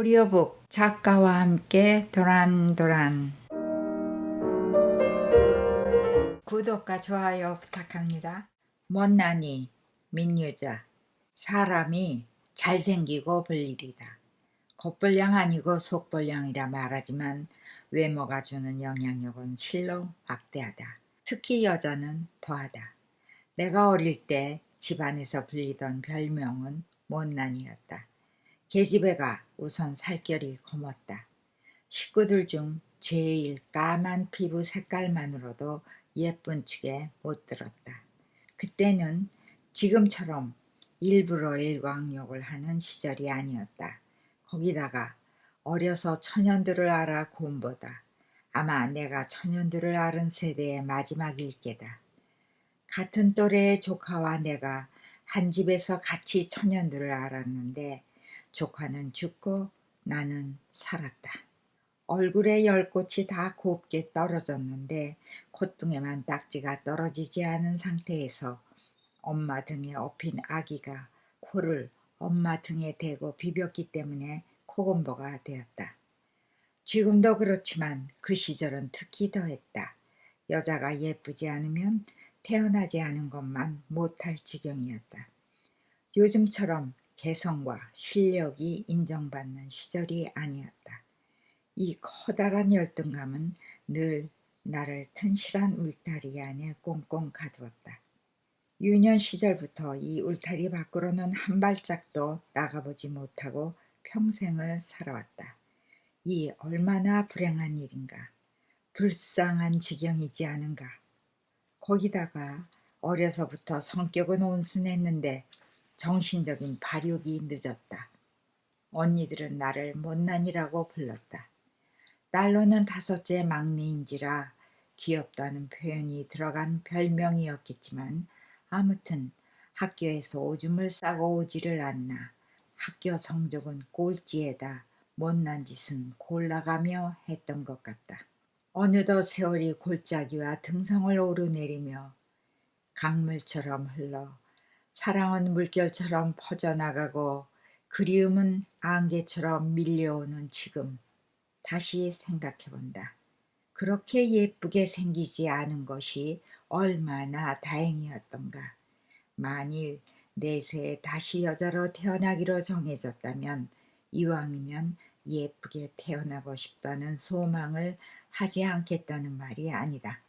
오디오북 작가와 함께 도란도란 구독과 좋아요 부탁합니다. 못난이 민유자 사람이 잘생기고 볼일이다. 겉벌량 아니고 속벌량이라 말하지만 외모가 주는 영향력은 실로 막대하다. 특히 여자는 더하다. 내가 어릴 때 집안에서 불리던 별명은 못난이였다. 계집애가 우선 살결이 검었다. 식구들 중 제일 까만 피부 색깔만으로도 예쁜 축에 못 들었다. 그때는 지금처럼 일부러 일광욕을 하는 시절이 아니었다. 거기다가 어려서 천연들을 알아 곰보다 아마 내가 천연들을 앓은 세대의 마지막 일개다. 같은 또래의 조카와 내가 한 집에서 같이 천연들을 알았는데 조카는 죽고 나는 살았다. 얼굴에 열 꽃이 다 곱게 떨어졌는데 콧등에만 딱지가 떨어지지 않은 상태에서 엄마 등에 업힌 아기가 코를 엄마 등에 대고 비볐기 때문에 코곰보가 되었다. 지금도 그렇지만 그 시절은 특히 더했다. 여자가 예쁘지 않으면 태어나지 않은 것만 못할 지경이었다. 요즘처럼 개성과 실력이 인정받는 시절이 아니었다. 이 커다란 열등감은 늘 나를 튼실한 울타리 안에 꽁꽁 가두었다. 유년 시절부터 이 울타리 밖으로는 한 발짝도 나가보지 못하고 평생을 살아왔다. 이 얼마나 불행한 일인가. 불쌍한 지경이지 않은가. 거기다가 어려서부터 성격은 온순했는데 정신적인 발육이 늦었다. 언니들은 나를 못난이라고 불렀다. 딸로는 다섯째 막내인지라 귀엽다는 표현이 들어간 별명이었겠지만 아무튼 학교에서 오줌을 싸고 오지를 않나 학교 성적은 꼴찌에다 못난 짓은 골라가며 했던 것 같다. 어느덧 세월이 골짜기와 등성을 오르내리며 강물처럼 흘러 사랑은 물결처럼 퍼져나가고 그리움은 안개처럼 밀려오는 지금 다시 생각해본다. 그렇게 예쁘게 생기지 않은 것이 얼마나 다행이었던가. 만일 내세에 다시 여자로 태어나기로 정해졌다면 이왕이면 예쁘게 태어나고 싶다는 소망을 하지 않겠다는 말이 아니다.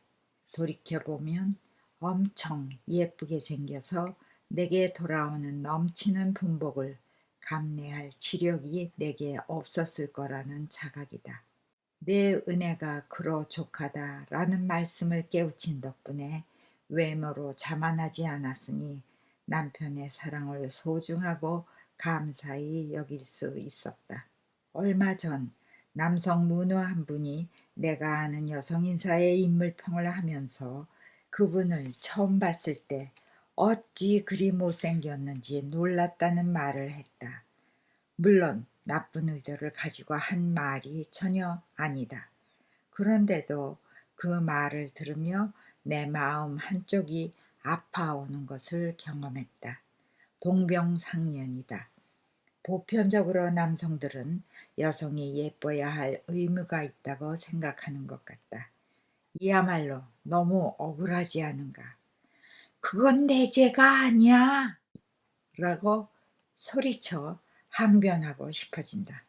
돌이켜보면 엄청 예쁘게 생겨서 내게 돌아오는 넘치는 분복을 감내할 지력이 내게 없었을 거라는 자각이다. 내 은혜가 그로족하다라는 말씀을 깨우친 덕분에 외모로 자만하지 않았으니 남편의 사랑을 소중하고 감사히 여길 수 있었다. 얼마 전 남성 문우 한 분이 내가 아는 여성 인사의 인물평을 하면서 그분을 처음 봤을 때 어찌 그리 못생겼는지 놀랐다는 말을 했다. 물론 나쁜 의도를 가지고 한 말이 전혀 아니다. 그런데도 그 말을 들으며 내 마음 한쪽이 아파오는 것을 경험했다. 동병상련이다. 보편적으로 남성들은 여성이 예뻐야 할 의무가 있다고 생각하는 것 같다. 이야말로 너무 억울하지 않은가. 그건 내 죄가 아니야. 라고 소리쳐 항변하고 싶어진다.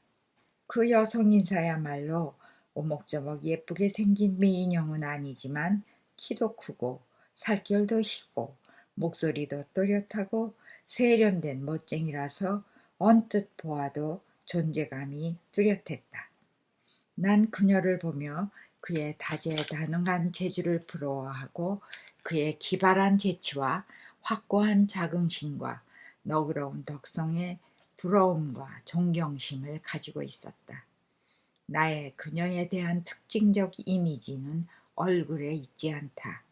그 여성 인사야말로 오목조목 예쁘게 생긴 미인형은 아니지만 키도 크고 살결도 희고 목소리도 또렷하고 세련된 멋쟁이라서 언뜻 보아도 존재감이 뚜렷했다. 난 그녀를 보며 그의 다재다능한 재주를 부러워하고 그의 기발한 재치와 확고한 자긍심과 너그러운 덕성에 부러움과 존경심을 가지고 있었다. 나의 그녀에 대한 특징적 이미지는 얼굴에 있지 않다.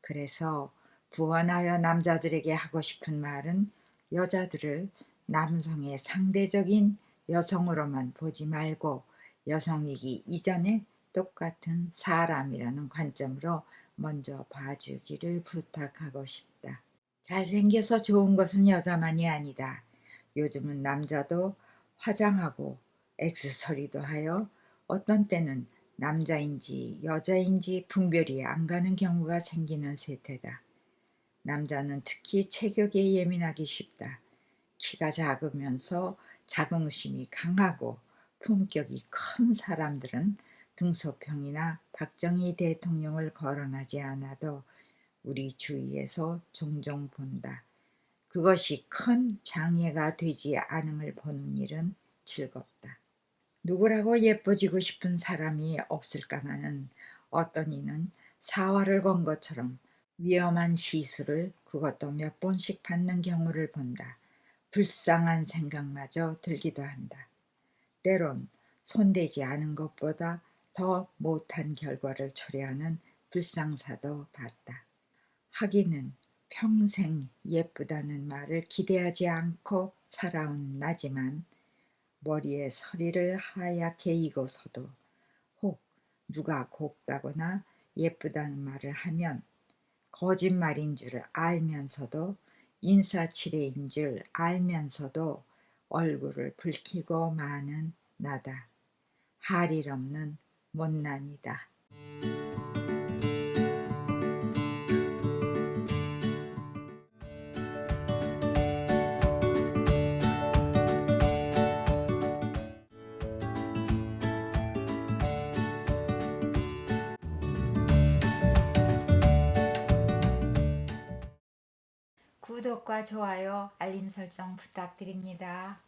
그래서 부원하여 남자들에게 하고 싶은 말은 여자들을 남성의 상대적인 여성으로만 보지 말고 여성이기 이전에 똑같은 사람이라는 관점으로 먼저 봐주기를 부탁하고 싶다. 잘생겨서 좋은 것은 여자만이 아니다. 요즘은 남자도 화장하고 액세서리도 하여 어떤 때는 남자인지 여자인지 분별이 안 가는 경우가 생기는 세태다. 남자는 특히 체격에 예민하기 쉽다. 키가 작으면서 자긍심이 강하고 품격이 큰 사람들은 등소평이나 박정희 대통령을 거론하지 않아도 우리 주위에서 종종 본다. 그것이 큰 장애가 되지 않음을 보는 일은 즐겁다. 누구라고 예뻐지고 싶은 사람이 없을까마는 어떤 이는 사활을 건 것처럼 위험한 시술을 그것도 몇 번씩 받는 경우를 본다. 불쌍한 생각마저 들기도 한다. 때론 손대지 않은 것보다 더 못한 결과를 초래하는 불상사도 봤다. 하기는 평생 예쁘다는 말을 기대하지 않고 살아온 나지만 머리에 서리를 하얗게 이고서도 혹 누가 곱다거나 예쁘다는 말을 하면 거짓말인 줄 알면서도 인사치레인 줄 알면서도 얼굴을 붉히고 마는 나다. 할일 없는 못난이다. 구독과 좋아요, 알림 설정 부탁드립니다.